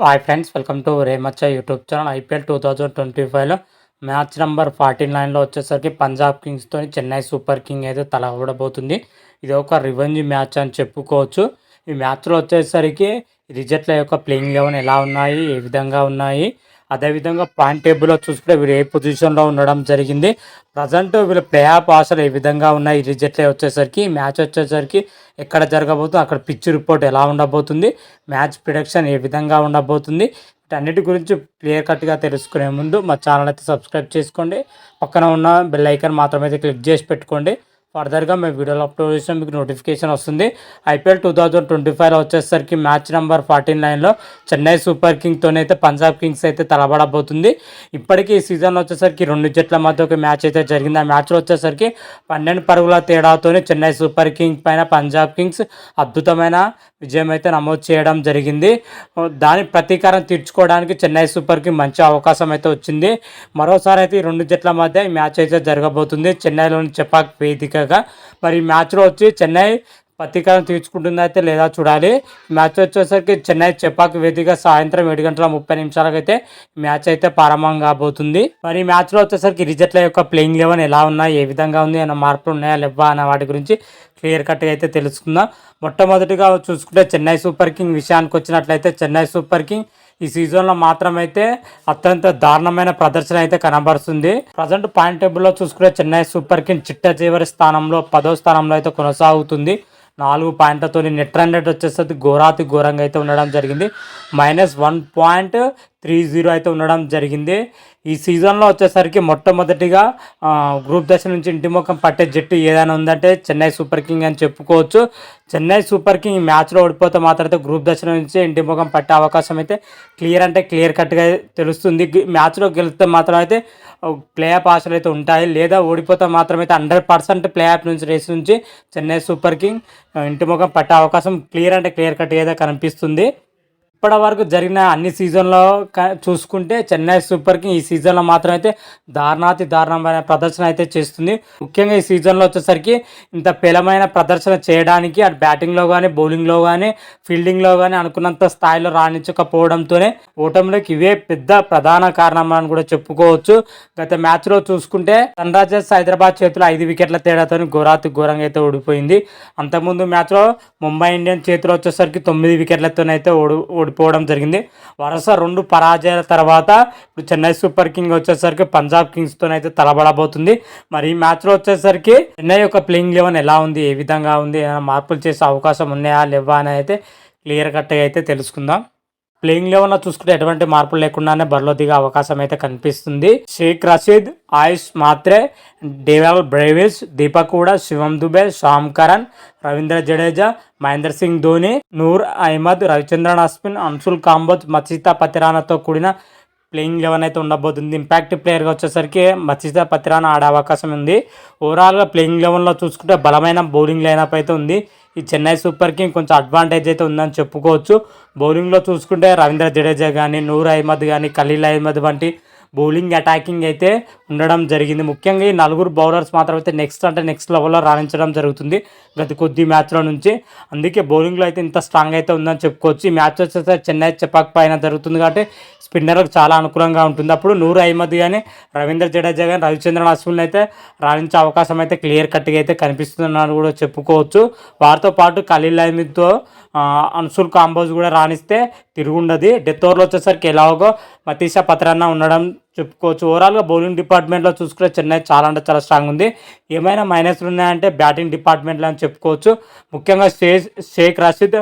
Hi friends welcome to రేమచ్చ YouTube channel IPL two thousand twenty ఫైవ్లో match number forty నైన్లో వచ్చేసరికి పంజాబ్ కింగ్స్తో Chennai super king అయితే తలవడబోతుంది ఇది ఒక రివెంజ్ మ్యాచ్ అని చెప్పుకోవచ్చు. ఈ మ్యాచ్లో వచ్చేసరికి రిజల్ట్ల యొక్క ప్లేయింగ్ లెవెన్ ఎలా ఉన్నాయి ఏ విధంగా ఉన్నాయి అదేవిధంగా పాయింట్ టేబుల్లో చూసుకుంటే వీళ్ళు ఏ పొజిషన్లో ఉండడం జరిగింది. ప్రజెంట్ వీళ్ళ ప్లే ఆఫ్ ఆశలు ఏ విధంగా ఉన్నాయి? ఈ రిజల్ట్లే వచ్చేసరికి మ్యాచ్ వచ్చేసరికి ఎక్కడ జరగబోతుంది అక్కడ పిచ్ రిపోర్ట్ ఎలా ఉండబోతుంది? మ్యాచ్ ప్రిడక్షన్ ఏ విధంగా ఉండబోతుంది? వీటన్నిటి గురించి క్లియర్ కట్గా తెలుసుకునే ముందు మా ఛానల్ అయితే సబ్స్క్రైబ్ చేసుకోండి. పక్కన ఉన్న బెల్ ఐకాన్ మాత్రమే క్లిక్ చేసి పెట్టుకోండి. ఫర్దర్గా మేము వీడియోలు అప్లోడ్ చేసిన మీకు నోటిఫికేషన్ వస్తుంది. ఐపీఎల్ టూ థౌజండ్ ట్వంటీ ఫైవ్లో వచ్చేసరికి మ్యాచ్ నెంబర్ ఫార్టీ నైన్లో చెన్నై సూపర్ కింగ్తోనైతే పంజాబ్ కింగ్స్ అయితే తలబడబోతుంది. ఇప్పటికీ ఈ సీజన్లో వచ్చేసరికి రెండు జట్ల మధ్య ఒక మ్యాచ్ అయితే జరిగింది. ఆ మ్యాచ్లో వచ్చేసరికి పన్నెండు పరుగుల తేడాతోనే చెన్నై సూపర్ కింగ్ పైన పంజాబ్ కింగ్స్ అద్భుతమైన విజయం అయితే నమోదు చేయడం జరిగింది. దాని ప్రతీకారం తీర్చుకోవడానికి చెన్నై సూపర్కి మంచి అవకాశం అయితే వచ్చింది. మరోసారి అయితే ఈ రెండు జట్ల మధ్య ఈ మ్యాచ్ అయితే జరగబోతుంది. చెన్నైలోని చెపాక్ వేదికగా మరి మ్యాచ్లో వచ్చి చెన్నై ప్రతీకారం తీర్చుకుంటుందా అయితే లేదా చూడాలి. మ్యాచ్ వచ్చేసరికి చెన్నై చెపాకు వేదిక సాయంత్రం ఏడు గంటల ముప్పై నిమిషాలకైతే మ్యాచ్ అయితే ప్రారంభం కాబోతుంది. మరి ఈ మ్యాచ్లో వచ్చేసరికి రిజర్ట్ల యొక్క ప్లేయింగ్ లెవెన్ ఎలా ఉన్నాయి ఏ విధంగా ఉంది అన్న మార్పులు ఉన్నాయా లేవా అన్న వాటి గురించి క్లియర్ కట్గా అయితే తెలుసుకుందాం. మొట్టమొదటిగా చూసుకుంటే చెన్నై సూపర్ కింగ్ విషయానికి వచ్చినట్లయితే చెన్నై సూపర్ కింగ్ ఈ సీజన్లో మాత్రమైతే అత్యంత దారుణమైన ప్రదర్శన అయితే కనబరుస్తుంది. ప్రజెంట్ పాయింట్ టేబుల్లో చూసుకుంటే చెన్నై సూపర్ కింగ్ చిట్ట చివరి స్థానంలో పదో స్థానంలో అయితే కొనసాగుతుంది. నాలుగు పాయింట్లతో నెట్ రన్ రేట్ వచ్చేసరికి ఘోరాతి ఘోరంగా అయితే ఉండడం జరిగింది. Minus one point three zero అయితే ఉండడం జరిగింది. ఈ సీజన్లో వచ్చేసరికి మొట్టమొదటిగా గ్రూప్ దశ నుంచి ఇంటి ముఖం పట్టే జట్టు ఏదైనా ఉందంటే చెన్నై సూపర్ కింగ్ అని చెప్పుకోవచ్చు. చెన్నై సూపర్ కింగ్ మ్యాచ్లో ఓడిపోతే మాత్రం అయితే గ్రూప్ దశ నుంచి ఇంటి ముఖం పట్టే అవకాశం అయితే క్లియర్ అంటే క్లియర్ కట్గా తెలుస్తుంది. మ్యాచ్లో గెలిస్తే మాత్రం అయితే ప్లే ఆఫ్ ఆశలు అయితే ఉంటాయి. లేదా ఓడిపోతే మాత్రం అయితే హండ్రెడ్ పర్సెంట్ ప్లే ఆఫ్ నుంచి రేస్ నుంచి చెన్నై సూపర్ కింగ్ ఇంటి ముఖం పట్టే అవకాశం క్లియర్ అంటే క్లియర్ కట్గా అయితే కనిపిస్తుంది. ఇప్పటి వరకు జరిగిన అన్ని సీజన్లో చూసుకుంటే చెన్నై సూపర్ కింగ్ ఈ సీజన్లో మాత్రం అయితే దారుణాతి దారుణమైన ప్రదర్శన అయితే చేస్తుంది. ముఖ్యంగా ఈ సీజన్లో వచ్చేసరికి ఇంత పేలమైన ప్రదర్శన చేయడానికి అటు బ్యాటింగ్లో కానీ బౌలింగ్లో కానీ ఫీల్డింగ్లో కానీ అనుకున్నంత స్థాయిలో రాణించకపోవడంతోనే ఓటమిలోకి ఇవే పెద్ద ప్రధాన కారణం అని కూడా చెప్పుకోవచ్చు. గత మ్యాచ్లో చూసుకుంటే సన్ రైజర్స్ హైదరాబాద్ చేతిలో ఐదు వికెట్ల తేడాతో ఘోరాతి ఘోరంగా అయితే ఓడిపోయింది. అంతకుముందు మ్యాచ్లో ముంబై ఇండియన్స్ చేతిలో వచ్చేసరికి తొమ్మిది వికెట్లతోనైతే ఓడి ఓడిపోవడం జరిగింది. వరుస రెండు పరాజయాల తర్వాత ఇప్పుడు చెన్నై సూపర్ కింగ్ వచ్చేసరికి పంజాబ్ కింగ్స్తో అయితే తలబడబోతుంది. మరి ఈ మ్యాచ్లో వచ్చేసరికి చెన్నై యొక్క ప్లేయింగ్ లెవెన్ ఎలా ఉంది? ఏ విధంగా ఉంది? మార్పులు చేసే అవకాశం ఉన్నాయా? లేవా? అని అయితే క్లియర్ కట్గా అయితే తెలుసుకుందాం. ప్లేయింగ్ లెవెన్లో చూసుకుంటే ఎటువంటి మార్పులు లేకుండానే బరిలో దిగే అవకాశం అయితే కనిపిస్తుంది. షేక్ రషీద్ ఆయుష్ మాత్రే డేవల్ బ్రేవిస్ దీపక్ కూడా శివం దుబే శ్యామ్ కరణ్ రవీంద్ర జడేజా మహేంద్ర సింగ్ ధోని నూర్ అహ్మద్ రవిచంద్రన్ అశ్విన్ అన్సుల్ కాంబోజ్ మచితా పతిరానాతో కూడిన ప్లేయింగ్ లెవెన్ అయితే ఉండబోతుంది. ఇంపాక్ట్ ప్లేయర్గా వచ్చేసరికి మచితా పత్రాన ఆడే అవకాశం ఉంది. ఓవరాల్గా ప్లేయింగ్ లెవెన్లో చూసుకుంటే బలమైన బౌలింగ్ లైనప్ అయితే ఉంది. ఈ చెన్నై సూపర్ కింగ్ కొంచెం అడ్వాంటేజ్ అయితే ఉందని చెప్పుకోవచ్చు. బౌలింగ్లో చూసుకుంటే రవీంద్ర జడేజా కానీ నూర్ అహ్మద్ కానీ ఖలీల్ అహ్మద్ వంటి బౌలింగ్ అటాకింగ్ అయితే ఉండడం జరిగింది. ముఖ్యంగా ఈ నలుగురు బౌలర్స్ మాత్రం అయితే నెక్స్ట్ అంటే నెక్స్ట్ లెవెల్లో రాణించడం జరుగుతుంది. గత కొద్ది మ్యాచ్లో నుంచి అందుకే బౌలింగ్లో అయితే ఇంత స్ట్రాంగ్ అయితే ఉందని చెప్పుకోవచ్చు. ఈ మ్యాచ్ వచ్చేసరికి చెన్నై చెప్పక పైన జరుగుతుంది కాబట్టి స్పిన్నర్లకు చాలా అనుకూలంగా ఉంటుంది. అప్పుడు నూరు అహ్మద్ కానీ రవీంద్ర జడేజా కానీ రవిచంద్రన్ అశ్విన్ అయితే రాణించే అవకాశం అయితే క్లియర్ కట్గా అయితే కనిపిస్తుందని కూడా చెప్పుకోవచ్చు. వారితో పాటు ఖలీల్ అహ్మద్తో అన్సుల్ కాంబోజ్ కూడా రాణిస్తే తిరుగుండదు. డెత్ ఓవర్లో వచ్చేసరికి ఎలాగో మతీషా పత్రాన్న ఉండడం చెప్పుకోవచ్చు. ఓవరాల్గా బౌలింగ్ డిపార్ట్మెంట్లో చూసుకుంటే చెన్నై చాలా అంటే చాలా స్ట్రాంగ్ ఉంది. ఏమైనా మైనస్లు ఉన్నాయంటే బ్యాటింగ్ డిపార్ట్మెంట్లో అని చెప్పుకోవచ్చు. ముఖ్యంగా షేక్ షేక్ రషీద్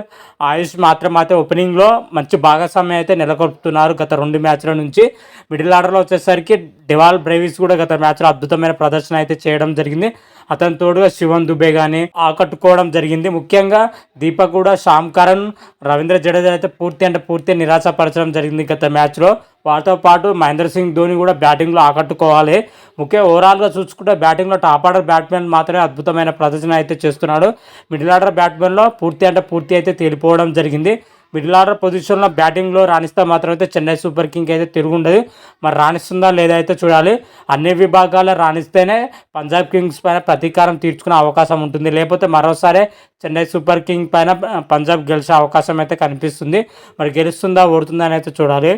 ఆయుష్ మాత్రం అయితే ఓపెనింగ్లో మంచి భాగస్వామ్యం అయితే నెలకొల్పుతున్నారు గత రెండు మ్యాచ్ల నుంచి. మిడిల్ ఆర్డర్లో వచ్చేసరికి డివాల్ బ్రేవిస్ కూడా గత మ్యాచ్లో అద్భుతమైన ప్రదర్శన అయితే చేయడం జరిగింది. అతని తోడుగా శివన్ దుబే కానీ ఆకట్టుకోవడం జరిగింది. ముఖ్యంగా దీపక్ కూడా శ్యామ్ కరణ్ రవీంద్ర జడేజా అయితే పూర్తి అంటే పూర్తి నిరాశపరచడం జరిగింది గత మ్యాచ్లో వారితో పాటు మహేంద్ర సింగ్ ధోని కూడా బ్యాటింగ్లో ఆకట్టుకోవాలి. ముఖ్య ఓవరాల్గా చూసుకుంటే బ్యాటింగ్లో టాప్ ఆర్డర్ బ్యాట్స్మెన్ మాత్రమే అద్భుతమైన ప్రదర్శన అయితే చేస్తున్నాడు. మిడిల్ ఆర్డర్ బ్యాట్స్మెన్లో పూర్తి అంటే పూర్తి అయితే తేలిపోవడం జరిగింది. మిడిల్ ఆర్డర్ పొజిషన్లో బ్యాటింగ్లో రాణిస్తే మాత్రం అయితే చెన్నై సూపర్ కింగ్ అయితే తిరుగుండదు మరి రాణిస్తుందా లేదా అయితే చూడాలి. అన్ని విభాగాల్లో రాణిస్తేనే పంజాబ్ కింగ్స్ పైన ప్రతీకారం తీర్చుకునే అవకాశం ఉంటుంది. లేకపోతే మరోసారి చెన్నై సూపర్ కింగ్ పైన పంజాబ్ గెలిచే అవకాశం అయితే కనిపిస్తుంది. మరి గెలుస్తుందా ఓడుతుందా అని అయితే చూడాలి.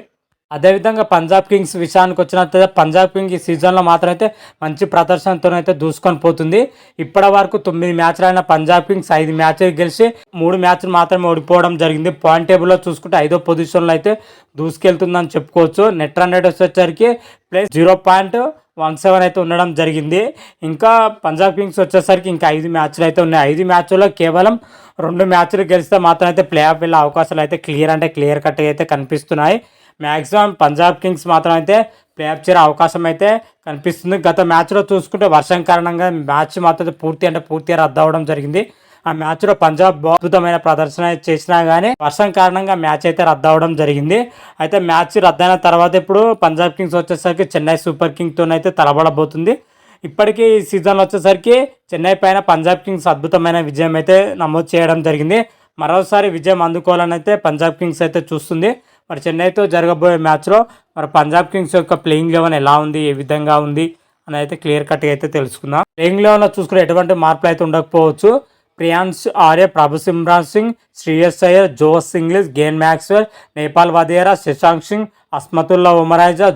అదేవిధంగా పంజాబ్ కింగ్స్ విషయానికి వచ్చినట్లయితే పంజాబ్ కింగ్ ఈ సీజన్లో మాత్రం అయితే మంచి ప్రదర్శనతోనైతే దూసుకొని పోతుంది. ఇప్పటి వరకు తొమ్మిది మ్యాచ్లు అయిన పంజాబ్ కింగ్స్ ఐదు మ్యాచ్లు గెలిచి మూడు మ్యాచ్లు మాత్రమే ఓడిపోవడం జరిగింది. పాయింట్ టేబుల్లో చూసుకుంటే ఐదో పొజిషన్లో అయితే దూసుకెళ్తుందని చెప్పుకోవచ్చు. నెట్ రన్ రేట్ వచ్చేసరికి plus zero point one seven అయితే ఉండడం జరిగింది. ఇంకా పంజాబ్ కింగ్స్ వచ్చేసరికి ఇంకా ఐదు మ్యాచ్లు అయితే ఉన్నాయి. ఐదు మ్యాచ్ల్లో కేవలం రెండు మ్యాచ్లు గెలిస్తే మాత్రం అయితే ప్లే ఆఫ్ వెళ్ళే అవకాశాలు అయితే క్లియర్ అంటే క్లియర్ కట్గా అయితే కనిపిస్తున్నాయి. మ్యాక్సిమం పంజాబ్ కింగ్స్ మాత్రం అయితే ప్లే ఆఫ్ చేరే అవకాశం అయితే కనిపిస్తుంది. గత మ్యాచ్లో చూసుకుంటే వర్షం కారణంగా మ్యాచ్ మాత్రం పూర్తి అంటే పూర్తిగా రద్దు అవ్వడం జరిగింది. ఆ మ్యాచ్లో పంజాబ్ అద్భుతమైన ప్రదర్శన చేసినా కానీ వర్షం కారణంగా మ్యాచ్ అయితే రద్దు అవ్వడం జరిగింది. అయితే మ్యాచ్ రద్దయిన తర్వాత ఇప్పుడు పంజాబ్ కింగ్స్ వచ్చేసరికి చెన్నై సూపర్ కింగ్తోనైతే తలబడబోతుంది. ఇప్పటికీ ఈ సీజన్ వచ్చేసరికి చెన్నై పైన పంజాబ్ కింగ్స్ అద్భుతమైన విజయం అయితే నమోదు చేయడం జరిగింది. మరోసారి విజయం అందుకోవాలని అయితే పంజాబ్ కింగ్స్ అయితే చూస్తుంది. మరి చెన్నైతో జరగబోయే మ్యాచ్లో మరి పంజాబ్ కింగ్స్ యొక్క ప్లేయింగ్ లెవెన్ ఎలా ఉంది ఏ విధంగా ఉంది అని అయితే క్లియర్ కట్గా అయితే తెలుసుకుందాం. ప్లేయింగ్ లెవెన్లో చూసుకునే ఎటువంటి మార్పులు అయితే ఉండకపోవచ్చు. Priyansh Arya Prabh Simran Singh Shreyas Iyer Josh Inglis Glenn Maxwell Nehal Wadhera Shashank Singh Azmatullah Omarzai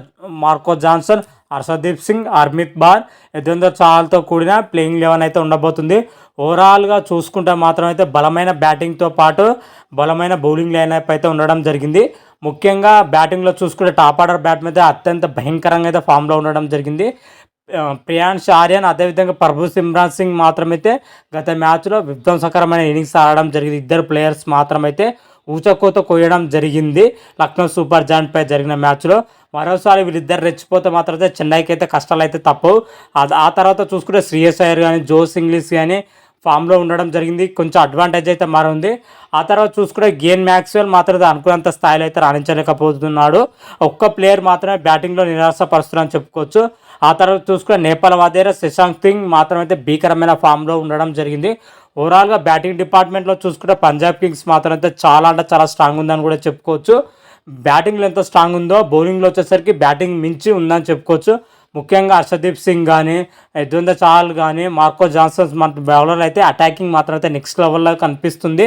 Marco Jansen Arshdeep Singh అర్మిత్ బార్ యజ్వేంద్ర చాల్తో కూడిన ప్లేయింగ్ లెవెన్ అయితే ఉండబోతుంది. ఓవరాల్గా చూసుకుంటే మాత్రం అయితే బలమైన బ్యాటింగ్తో పాటు బలమైన బౌలింగ్ లైనప్ అయితే ఉండడం జరిగింది. ముఖ్యంగా బ్యాటింగ్లో చూసుకుంటే టాప్ ఆర్డర్ బ్యాట్ మీద అత్యంత భయంకరంగా అయితే ఫామ్లో ఉండడం జరిగింది. ప్రియాన్స్ ఆర్యన్ అదేవిధంగా ప్రభు సిమ్రాన్ సింగ్ మాత్రమైతే గత మ్యాచ్లో విధ్వంసకరమైన ఇన్నింగ్స్ ఆడడం జరిగింది. ఇద్దరు ప్లేయర్స్ మాత్రమైతే ఊచకోత కొయ్యడం జరిగింది. లక్నో సూపర్ జాయింట్పై జరిగిన మ్యాచ్లో మరోసారి వీళ్ళిద్దరు రెచ్చిపోతే మాత్రం చెన్నైకి అయితే కష్టాలు అయితే తప్పవు. ఆ తర్వాత చూసుకుంటే శ్రీయస్ అయ్యర్ కానీ జోస్ ఇంగ్లీష్ కానీ ఫామ్లో ఉండడం జరిగింది. కొంచెం అడ్వాంటేజ్ అయితే మారింది. ఆ తర్వాత చూసుకుంటే గేన్ మ్యాక్స్వెల్ మాత్రం అనుకున్నంత స్థాయిలో అయితే రాణించలేకపోతున్నాడు. ఒక్క ప్లేయర్ మాత్రమే బ్యాటింగ్లో నిరాశపరుస్తున్నారని చెప్పుకోవచ్చు. ఆ తర్వాత చూసుకునే నేపాల్ వాదేర శశాంక్ సింగ్ అయితే భీకరమైన ఫామ్లో ఉండడం జరిగింది. ఓవరాల్గా బ్యాటింగ్ డిపార్ట్మెంట్లో చూసుకుంటే పంజాబ్ కింగ్స్ మాత్రం అయితే చాలా అంటే చాలా స్ట్రాంగ్ ఉందని కూడా చెప్పుకోవచ్చు. బ్యాటింగ్లో ఎంత స్ట్రాంగ్ ఉందో బౌలింగ్లో వచ్చేసరికి బ్యాటింగ్ మించి ఉందని చెప్పుకోవచ్చు. ముఖ్యంగా హర్షదీప్ సింగ్ కానీ యజ్వంద చాల్ కానీ మార్కో జాన్సన్స్ మన బౌలర్ అయితే అటాకింగ్ మాత్రం అయితే నెక్స్ట్ లెవెల్లో కనిపిస్తుంది.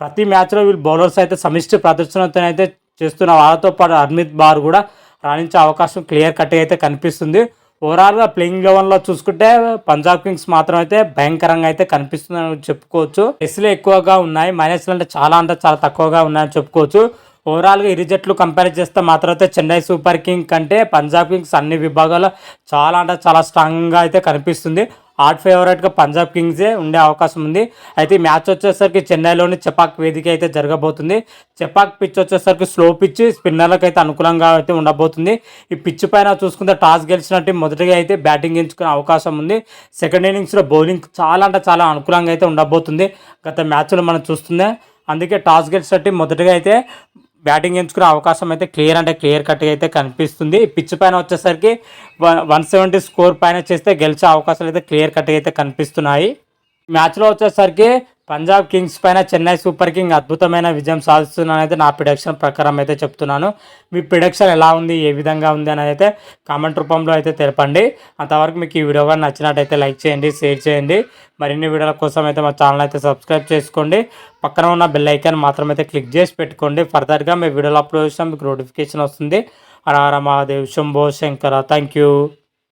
ప్రతి మ్యాచ్లో వీళ్ళు బౌలర్స్ అయితే సమిష్టి ప్రదర్శనతో అయితే చేస్తున్న వాళ్ళతో పాటు అర్మిత్ బార్ కూడా రాణించే అవకాశం క్లియర్ కట్గా అయితే కనిపిస్తుంది. ఓవరాల్గా ప్లేయింగ్ లెవెన్లో చూసుకుంటే పంజాబ్ కింగ్స్ మాత్రం అయితే భయంకరంగా అయితే కనిపిస్తుందని చెప్పుకోవచ్చు. ఎస్లు ఎక్కువగా ఉన్నాయి. మైనస్లు అంటే చాలా అంటే చాలా తక్కువగా ఉన్నాయని చెప్పుకోవచ్చు. ఓవరాల్గా ఇరు జట్లు కంపేర్ చేస్తే మాత్రం అయితే చెన్నై సూపర్ కింగ్ కంటే పంజాబ్ కింగ్స్ అన్ని విభాగాల్లో చాలా అంటే చాలా స్ట్రాంగ్గా అయితే కనిపిస్తుంది. హాట్ ఫేవరెట్గా పంజాబ్ కింగ్సే ఉండే అవకాశం ఉంది. అయితే ఈ మ్యాచ్ వచ్చేసరికి చెన్నైలోని చెపాక్ వేదిక అయితే జరగబోతుంది. చెపాక్ పిచ్ వచ్చేసరికి స్లో పిచ్ స్పిన్నర్లకు అయితే అనుకూలంగా అయితే ఉండబోతుంది. ఈ పిచ్ పైన చూసుకుంటే టాస్ గెలిచినట్టు మొదటిగా అయితే బ్యాటింగ్ ఎంచుకునే అవకాశం ఉంది. సెకండ్ ఇన్నింగ్స్లో బౌలింగ్ చాలా అంటే చాలా అనుకూలంగా అయితే ఉండబోతుంది. గత మ్యాచ్లో మనం చూస్తుంది అందుకే టాస్ గెలిచినట్టు మొదటిగా అయితే బ్యాటింగ్ ఎంచుకునే అవకాశం అయితే క్లియర్ అంటే క్లియర్ కట్గా అయితే కనిపిస్తుంది. పిచ్ పైన వచ్చేసరికి వన్ సెవెంటీ స్కోర్ పైన చేస్తే గెలిచే అవకాశాలు అయితే క్లియర్ కట్గా అయితే కనిపిస్తున్నాయి. మ్యాచ్లో వచ్చేసరికి పంజాబ్ కింగ్స్ పైన చెన్నై సూపర్ కింగ్ అద్భుతమైన విజయం సాధిస్తున్నానైతే నా ప్రిడక్షన్ ప్రకారం అయితే చెప్తున్నాను. మీ ప్రిడక్షన్ ఎలా ఉంది? ఏ విధంగా ఉంది అని అయితే కామెంట్ రూపంలో అయితే తెలపండి. అంతవరకు మీకు ఈ వీడియో కానీ నచ్చినట్టయితే లైక్ చేయండి షేర్ చేయండి. మరిన్ని వీడియోల కోసం అయితే మా ఛానల్ అయితే సబ్స్క్రైబ్ చేసుకోండి. పక్కన ఉన్న బెల్ ఐకాన్ మాత్రం అయితే క్లిక్ చేసి పెట్టుకోండి. ఫర్దర్గా మీ వీడియోలు అప్లోడ్ చేసినా మీకు నోటిఫికేషన్ వస్తుంది. Har Har Mahadev Shambho Shankara thank you